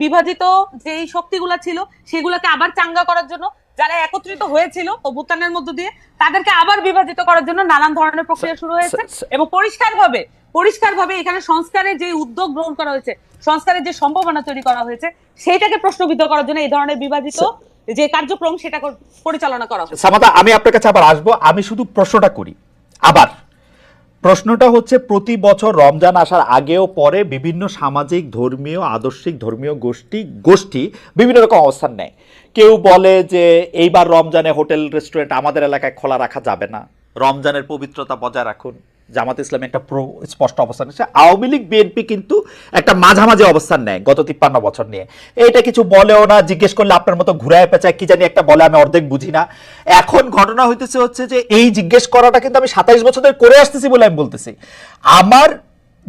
বিভাজিত যে শক্তিগুলো ছিল সেগুলোকে আবার চাঙ্গা করার জন্য যারা একত্রিত হয়েছিল অভ্যুত্থানের মধ্য দিয়ে তাদেরকে আবার বিভাজিত করার জন্য নানান ধরনের প্রক্রিয়া শুরু হয়েছে এবং পরিষ্কারভাবে পরিষ্কারভাবে এখানে সংস্কারের যে উদ্যোগ গ্রহণ করা হয়েছে সংস্কারের যে সম্ভাবনা তৈরি করা হয়েছে সেইটাকে প্রশ্নবিদ্ধ করার জন্য এই ধরনের বিভাজিত যে কার্যক্রম সেটা পরিচালনা করা হচ্ছে সামাদা আমি আপনার কাছে আবার আসব আমি শুধু প্রশ্নটা করি আবার। প্রশ্নটা হচ্ছে, প্রতি বছর রমজান আসার আগেও পরে বিভিন্ন সামাজিক, ধর্মীয়, আদর্শিক, ধর্মীয় গোষ্ঠী গোষ্ঠী বিভিন্ন রকম অবস্থান নেয়। কেউ বলে যে, এইবার রমজানে হোটেল, রেস্টুরেন্ট আমাদের এলাকায় খোলা রাখা যাবে না। রমজানের পবিত্রতা বজায় রাখুন। জামাত ইসলামী একটা প্রো, স্পষ্ট অবস্থান নিচ্ছে আওয়ামী লীগ বিএনপি কিন্তু একটা মাঝামাঝি অবস্থান নেয় গত তিপ্পান্ন বছর নিয়ে। এটা কিছু বলেও না, জিজ্ঞেস করলে আপনার মতো ঘুরায় পেঁচায়, কি জানি একটা বলে, আমি অর্ধেক বুঝি না। এখন ঘটনা হইতেছে হচ্ছে যে, এই জিজ্ঞেস করাটা কিন্তু আমি সাতাইশ বছর ধরে করে আসতেছি বলে আমি বলতেছি। আমার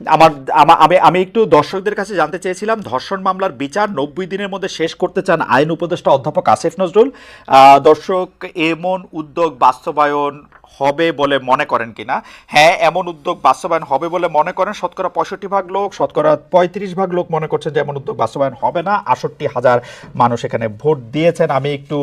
আমার, আমি আমি একটু দর্শকদের কাছে জানতে চেয়েছিলাম, ধর্ষণ মামলার বিচার নব্বই দিনের মধ্যে শেষ করতে চান আইন উপদেষ্টা অধ্যাপক আসিফ নজরুল। দর্শক, এমন উদ্যোগ বাস্তবায়ন হবে বলে মনে করেন কিনা? হ্যাঁ এমন উদ্যোগ বাস্তবায়ন হবে বলে মনে করেন শতকরা পঁয়ষট্টি ভাগ লোক, শতকরা পঁয়ত্রিশ ভাগ লোক মনে করছেন যে এমন উদ্যোগ বাস্তবায়ন হবে না। আষট্টি হাজার মানুষ এখানে ভোট দিয়েছেন। আমি একটু